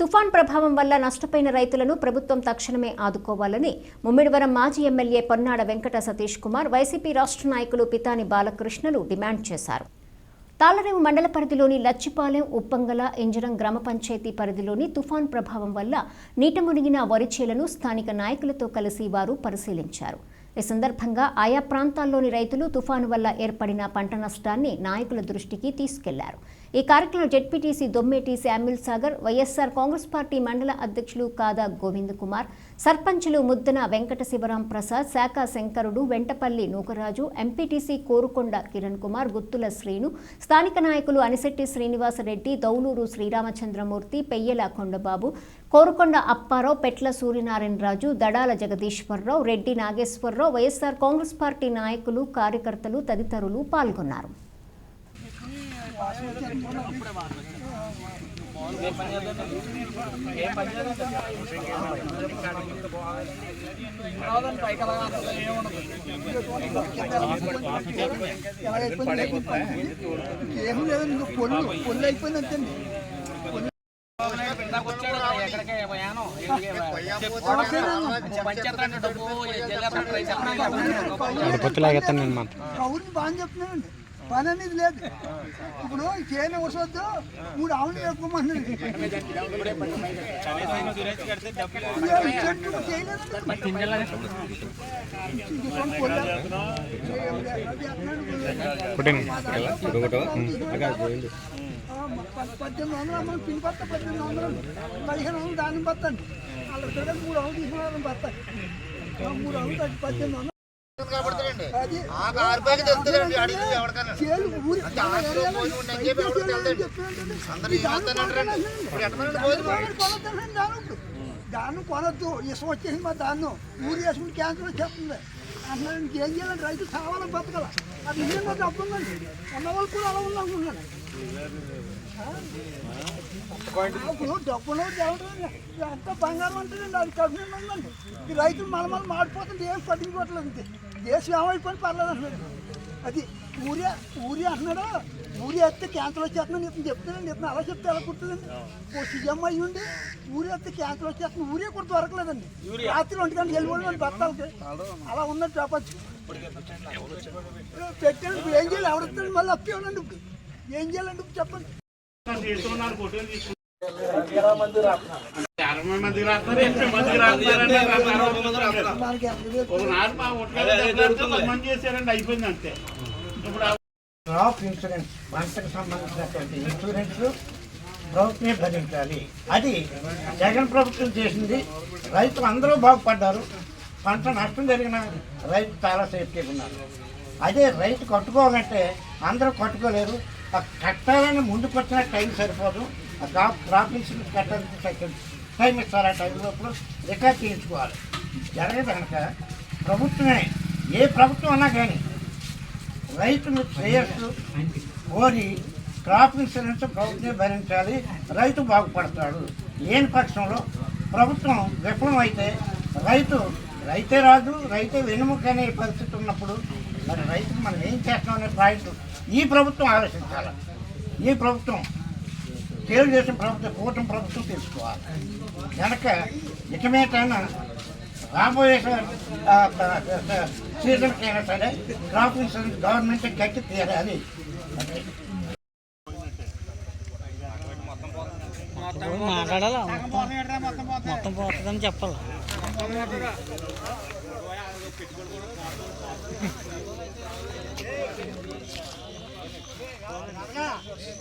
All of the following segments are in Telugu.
తుఫాన్ ప్రభావం వల్ల నష్టపోయిన రైతులను ప్రభుత్వం తక్షణమే ఆదుకోవాలని ముమ్మిడివరం మాజీ ఎమ్మెల్యే పొన్నాడ వెంకట సతీష్ కుమార్ వైసీపీ రాష్ట్ర నాయకులు పితాని బాలకృష్ణలు డిమాండ్ చేశారు. తాళరేవు మండల పరిధిలోని లచ్చిపాలెం ఉప్పంగల ఇంజరం గ్రామ పంచాయతీ పరిధిలోని తుఫాన్ ప్రభావం వల్ల నీట మునిగిన వరి చేలను స్థానిక నాయకులతో కలిసి వారు పరిశీలించారు. ఈ సందర్భంగా ఆయా ప్రాంతాల్లోని రైతులు తుఫాను వల్ల ఏర్పడిన పంట నష్టాన్ని నాయకుల దృష్టికి తీసుకెళ్ళారు. ఈ కార్యక్రమంలో జెడ్పీటీసీ దొమ్మేటీసీ అమిల్ సాగర్ వైఎస్ఆర్ కాంగ్రెస్ పార్టీ మండల అధ్యక్షులు కాదా గోవింద్ కుమార్ సర్పంచులు ముద్దన వెంకట శివరాం ప్రసాద్ శాఖ శంకరుడు వెంటపల్లి నూకరాజు ఎంపీటీసీ కోరుకొండ కిరణ్ కుమార్ గుత్తుల శ్రీను స్థానిక నాయకులు అనిశెట్టి శ్రీనివాసరెడ్డి దౌలూరు శ్రీరామచంద్రమూర్తి పెయ్యల కొండబాబు కోరుకొండ అప్పారావు పెట్ల సూర్యనారాయణరాజు దడాల జగదీశ్వరరావు రెడ్డి నాగేశ్వరరావు వైఎస్ఆర్ కాంగ్రెస్ పార్టీ నాయకులు కార్యకర్తలు తదితరులు పాల్గొన్నారు. ఏం లేదు ఇంకా పొల్లు పొల్లు అయిపోయింది అంతండి కౌరుని బాగా చెప్తున్నానండి పని అనేది లేదు. ఇప్పుడు చేయని వసొద్దు మూడు ఆవులు పుట్టిన పద్దెనిమిది వందలు అమ్మని పిన్ పత్త పద్దెనిమిది వందలు పదిహేను వందలు దాన్ని పత్తండి. వాళ్ళ మూడు ఆవులు తీసుకున్నారని పత్తాయి మూడు తగ్గి పద్దెనిమిది వందలు దాన్ని కొనొద్దు. ఇసుక వచ్చేసింది మా దాన్ని ఊరి వేసుకుని క్యాన్సర్ వచ్చేస్తుంది అసలు ఇంకేం చేయాలంటే రైతు కావాలని బతకాల. అది నిజంగా డబ్బు ఉందండి. ఉన్న వాళ్ళు కూడా అలా ఉందనుకుంటున్నాను ఇప్పుడు డబ్బులో ఎంత బంగారం అంటుందండి అది కఠినంగా ఉందండి. ఈ రైతులు మన మన మాడిపోతుంటే ఏం పట్టించుకోవట్లేదు దేశం ఏమైపోయిన పర్లేదు అంటున్నాడు అది ఊరియా ఊరియా అంటున్నాడు. ఊరియా వస్తే క్యాన్సర్ వచ్చేస్తున్నాను ఇతను చెప్తానండి ఇతను అలా చెప్తే ఎలా కుడుతుందండి ఓ సీఎం అయ్యి ఉండి ఊరియా వస్తే క్యాన్సర్ వచ్చేస్తుంది ఊరియా కూడా దొరకలేదండి. రాత్రి ఒంటి గంటకి వెళ్ళిపోవడం భర్తలకి అలా ఉన్నది ప్రపంచం. పెట్టాను ఇప్పుడు ఏం చేయాలి? ఎవరిస్తాడు మళ్ళీ అప్పేవాడండి ఇప్పుడు. ఏం చేయాలండి ఇప్పుడు చెప్పండి. అరవై రాస్తారు ఎనభై మంది రాస్తారు మా మంది చేశారండి అయిపోయింది అంతే ఇప్పుడు క్రాప్ ఇన్సూరెన్స్ పంటకు సంబంధించినటువంటి ఇన్సూరెన్స్ ప్రభుత్వమే భరించాలి అది జగన్ ప్రభుత్వం చేసింది రైతులు అందరూ బాగుపడ్డారు పంట నష్టం జరిగిన రైతు చాలా సేఫ్టీగా ఉన్నారు అదే రైతు కట్టుకోవాలంటే అందరూ కట్టుకోలేరు కట్టాలని ముందుకు వచ్చిన టైం సరిపోదు ఆ క్రాప్ క్రాప్ ఇన్సూరెన్స్ కట్టాలంటే సెకండ్ టైం ఇస్తారు ఆ రికార్డ్ చేయించుకోవాలి. జరగదు కనుక ప్రభుత్వమే ఏ ప్రభుత్వం అన్నా కానీ రైతును శ్రేయస్సు కోరి క్రాప్ ఇన్సూరెన్స్ ప్రభుత్వమే భరించాలి. రైతు బాగుపడతాడు. లేని పక్షంలో ప్రభుత్వం విఫలమైతే రైతు రైతే రాదు రైతే వెనుముక అనే పరిస్థితి ఉన్నప్పుడు మరి రైతుకు మనం ఏం చేస్తాం అనే పాయింట్ ఈ ప్రభుత్వం ఆలోచించాలి. ఈ ప్రభుత్వం తెలుగుదేశం ప్రభుత్వం కూటమి ప్రభుత్వం తెలుసుకోవాలి. కనుక ఇకమేటైనా రాబోయే సీజన్కి అయినా సరే క్రాప్ ఇన్సూరెన్స్ గవర్నమెంట్ గట్టి తీరాలి అది. మాట్లాడాలా మొత్తం మొత్తం పోతుందని చెప్పాలి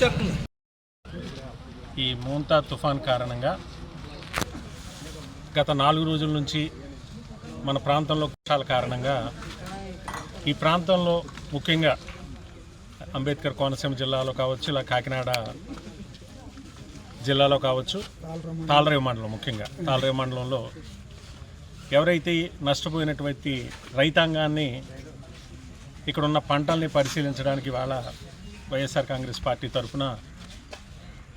సరిపోదు ఈ మూంతా తుఫాన్ కారణంగా గత నాలుగు రోజుల నుంచి మన ప్రాంతంలో వర్షాల కారణంగా ఈ ప్రాంతంలో ముఖ్యంగా అంబేద్కర్ కోనసీమ జిల్లాలో కావచ్చు ఇలా కాకినాడ జిల్లాలో కావచ్చు తాళరేవు మండలం ముఖ్యంగా. తాళరేవు మండలంలో ఎవరైతే నష్టపోయినటువంటి రైతాంగాన్ని ఇక్కడున్న పంటల్ని పరిశీలించడానికి ఇవాళ వైఎస్ఆర్ కాంగ్రెస్ పార్టీ తరఫున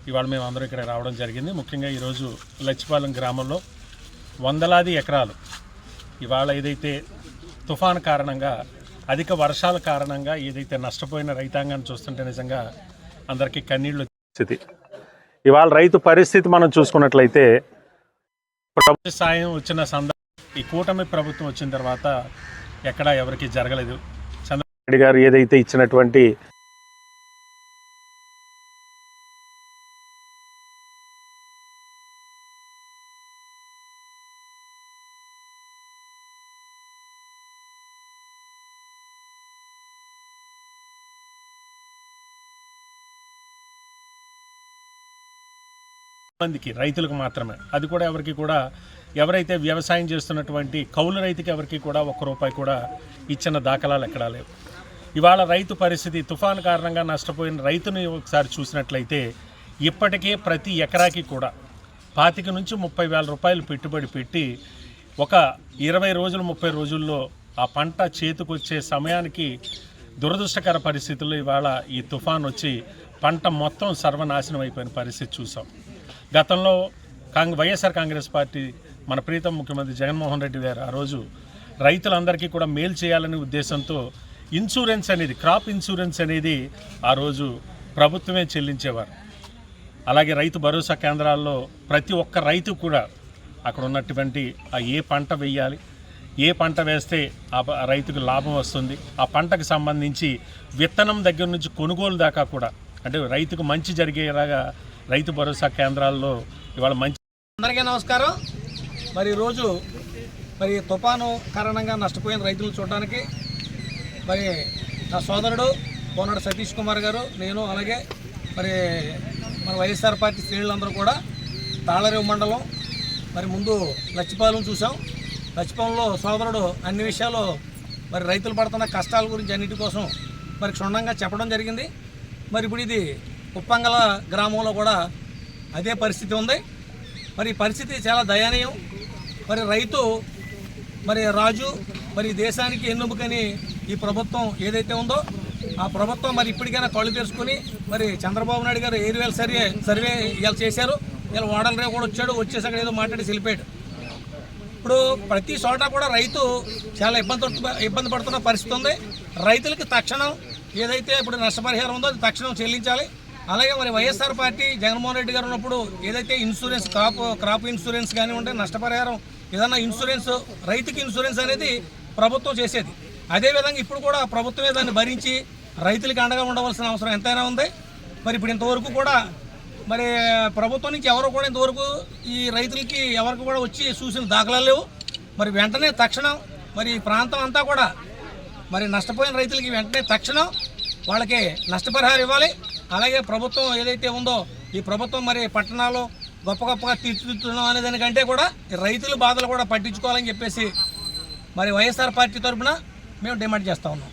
ఇవాళ మేము అందరం ఇక్కడ రావడం జరిగింది. ముఖ్యంగా ఈరోజు లచ్చిపాలెం గ్రామంలో వందలాది ఎకరాలు. ఇవాళ ఏదైతే తుఫాన్ కారణంగా అధిక వర్షాల కారణంగా ఏదైతే నష్టపోయిన రైతాంగాన్ని చూస్తుంటే నిజంగా అందరికీ కన్నీళ్ళు స్థితి. ఇవాళ రైతు పరిస్థితి మనం చూసుకున్నట్లయితే ప్రభుత్వ సాయం వచ్చిన సందర్భం ఈ కూటమి ప్రభుత్వం వచ్చిన తర్వాత ఎక్కడా ఎవరికి జరగలేదు. చంద్రబాబు గారు ఏదైతే ఇచ్చినటువంటి మందికి రైతులకు మాత్రమే. అది కూడా ఎవరికి కూడా ఎవరైతే వ్యవసాయం చేస్తున్నటువంటి కౌలు రైతుకి ఎవరికి కూడా ఒక్క రూపాయి కూడా ఇచ్చిన దాఖలాలు ఎక్కడా లేవు. ఇవాళ రైతు పరిస్థితి తుఫాన్ కారణంగా నష్టపోయిన రైతుని ఒకసారి చూసినట్లయితే ఇప్పటికే ప్రతి ఎకరాకి కూడా పాతిక నుంచి ముప్పై వేల రూపాయలు పెట్టుబడి పెట్టి ఒక ఇరవై రోజులు ముప్పై రోజుల్లో ఆ పంట చేతికొచ్చే సమయానికి దురదృష్టకర పరిస్థితుల్లో ఇవాళ ఈ తుఫాన్ వచ్చి పంట మొత్తం సర్వనాశనం అయిపోయిన పరిస్థితి చూసాం. గతంలో కాంగ్రెస్ వైఎస్ఆర్ కాంగ్రెస్ పార్టీ మన ప్రీతం ముఖ్యమంత్రి జగన్మోహన్ రెడ్డి గారు ఆ రోజు రైతులందరికీ కూడా మేలు చేయాలనే ఉద్దేశంతో ఇన్సూరెన్స్ అనేది క్రాప్ ఇన్సూరెన్స్ అనేది ఆ రోజు ప్రభుత్వమే చెల్లించేవారు. అలాగే రైతు భరోసా కేంద్రాల్లో ప్రతి ఒక్క రైతు కూడా అక్కడ ఉన్నటువంటి ఆ ఏ పంట వేయాలి ఏ పంట వేస్తే ఆ రైతుకు లాభం వస్తుంది ఆ పంటకు సంబంధించి విత్తనం దగ్గర నుంచి కొనుగోలు దాకా కూడా అంటే రైతుకు మంచి జరిగేలాగా రైతు భరోసా కేంద్రాల్లో ఇవాళ మంచి అందరికీ నమస్కారం. మరి ఈరోజు మరి తుఫాను కారణంగా నష్టపోయిన రైతులను చూడడానికి మరి నా సోదరుడు కోనాడు సతీష్ కుమార్ గారు నేను అలాగే మరి మన వైఎస్ఆర్ పార్టీ శ్రేణులందరూ కూడా తాళరేవు మండలం మరి ముందు లచ్చిపాలెం చూసాం లచ్చిపాలెంలో సోదరుడు అన్ని విషయాలు మరి రైతులు పడుతున్న కష్టాల గురించి అన్నిటి కోసం మరి క్షుణ్ణంగా చెప్పడం జరిగింది. మరి ఇప్పుడు ఇది ఉప్పంగల గ్రామంలో కూడా అదే పరిస్థితి ఉంది. మరి పరిస్థితి చాలా దయనీయం. మరి రైతు మరి రాజు మరి దేశానికి ఎన్నుముకని ఈ ప్రభుత్వం ఏదైతే ఉందో ఆ ప్రభుత్వం మరి ఇప్పటికైనా కళ్ళు తెరుచుకుని మరి చంద్రబాబు నాయుడు గారు ఏరివేల సర్వే సర్వే ఇలా చేశారు. ఇలా ఓడల రేవు కూడా వచ్చాడు. వచ్చేసి అక్కడ ఏదో మాట్లాడి వెళ్ళిపోయాడు. ఇప్పుడు ప్రతి చోట కూడా రైతు చాలా ఇబ్బంది ఇబ్బంది పడుతున్న పరిస్థితి ఉంది. రైతులకి తక్షణం ఏదైతే ఇప్పుడు నష్టపరిహారం ఉందో అది తక్షణం చెల్లించాలి. అలాగే మరి వైఎస్ఆర్ పార్టీ జగన్మోహన్ రెడ్డి గారు ఉన్నప్పుడు ఏదైతే ఇన్సూరెన్స్ క్రాప్ క్రాప్ ఇన్సూరెన్స్ కానివ్వండి నష్టపరిహారం ఏదన్నా ఇన్సూరెన్స్ రైతుకి ఇన్సూరెన్స్ అనేది ప్రభుత్వం చేసేది. అదేవిధంగా ఇప్పుడు కూడా ప్రభుత్వమే దాన్ని భరించి రైతులకి అండగా ఉండవలసిన అవసరం ఎంతైనా ఉంది. మరి ఇప్పుడు ఇంతవరకు కూడా మరి ప్రభుత్వం నుంచి ఎవరు కూడా ఇంతవరకు ఈ రైతులకి ఎవరికి కూడా వచ్చి చూసిన దాఖలాలు లేవు. మరి వెంటనే తక్షణం మరి ప్రాంతం అంతా కూడా మరి నష్టపోయిన రైతులకి వెంటనే తక్షణం వాళ్ళకి నష్టపరిహారం ఇవ్వాలి. అలాగే ప్రభుత్వం ఏదైతే ఉందో ఈ ప్రభుత్వం మరి పట్టణాలు గొప్ప గొప్పగా తీర్చిదిద్దుతున్నాం అనే దానికంటే కూడా రైతుల బాధలు కూడా పట్టించుకోవాలని చెప్పేసి మరి వైఎస్ఆర్ పార్టీ తరఫున మేము డిమాండ్ చేస్తా ఉన్నాం.